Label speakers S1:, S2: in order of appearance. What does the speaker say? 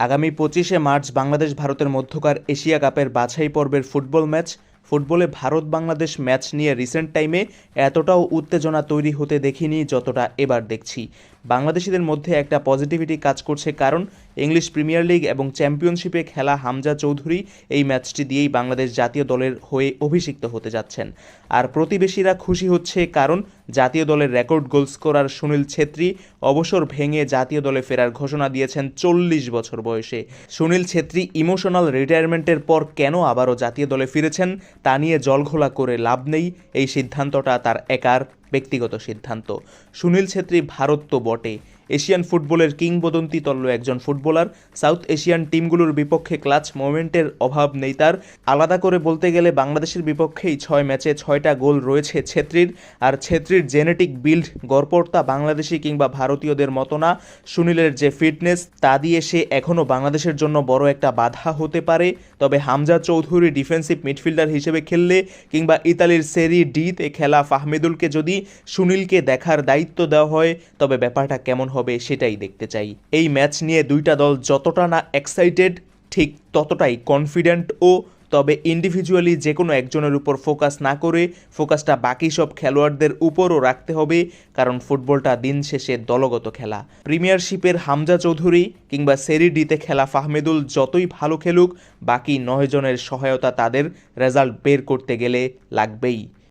S1: আগামী পঁচিশে মার্চ বাংলাদেশ ভারতের মধ্যকার এশিয়া কাপের বাছাই পর্বের ফুটবল ম্যাচ। ফুটবলে ভারত বাংলাদেশ ম্যাচ নিয়ে রিসেন্ট টাইমে এতটাও উত্তেজনা তৈরি হতে দেখিনি যতটা এবার দেখছি। বাংলাদেশিদের মধ্যে একটা পজিটিভিটি কাজ করছে কারণ ইংলিশ প্রিমিয়ার লিগ এবং চ্যাম্পিয়নশিপে খেলা হামজা চৌধুরী এই ম্যাচটি দিয়েই বাংলাদেশ জাতীয় দলের হয়ে অভিষিক্ত হতে যাচ্ছেন। আর প্রতিবেশীরা খুশি হচ্ছে কারণ জাতীয় দলের record goal scorer Sunil Chhetri অবসর ভেঙে জাতীয় দলে ফেরার ঘোষণা দিয়েছেন চল্লিশ বছর বয়সে। সুনীল ছেত্রী ইমোশনাল রিটায়ারমেন্টের পর কেন আবারও জাতীয় দলে ফিরেছেন তা নিয়ে জলঘোলা করে লাভ নেই, এই সিদ্ধান্তটা তার একার। ব্যক্তিগত সিদ্ধান্ত। সুনীল ছেত্রী ভারত তো বটে। এশিয়ান ফুটবলের কিংবদন্তি তল্য একজন ফুটবলার। সাউথ এশিয়ান টিমগুলোর বিপক্ষে ক্লাচ মোমেন্টের অভাব নেই তার। আলাদা করে বলতে গেলে বাংলাদেশের বিপক্ষেই ছয় ম্যাচে ছয়টা গোল রয়েছে ছেত্রীর। আর ছেত্রীর জেনেটিক বিল্ড গড়পড়তা বাংলাদেশি কিংবা ভারতীয়দের মতো না। সুনীলের যে ফিটনেস, তা দিয়ে সে এখনও বাংলাদেশের জন্য বড় একটা বাধা হতে পারে। তবে হামজা চৌধুরী ডিফেন্সিভ মিডফিল্ডার হিসেবে খেললে কিংবা ইতালির সেরি ডিতে খেলা ফাহমিদুলকে যদি সুনীলকে দেখার দায়িত্ব দেওয়া হয়, তবে ব্যাপারটা কেমন হবে সেটাই দেখতে চাই। এই ম্যাচ নিয়ে দুইটা দল যতটা না এক্সাইটেড ঠিক ততটাই কনফিডেন্ট ও, তবে ইন্ডিভিজুয়ালি যে কোনো একজনের উপর ফোকাস না করে ফোকাসটা বাকি সব খেলোয়াড়দের উপরও রাখতে হবে, কারণ ফুটবলটা দিন শেষে দলগত খেলা। প্রিমিয়ারশিপের হামজা চৌধুরী কিংবা সেরি ডিতে খেলা ফাহমেদুল যতই ভালো খেলুক, বাকি নয় জনের সহায়তা তাদের রেজাল্ট বের করতে গেলে লাগবেই।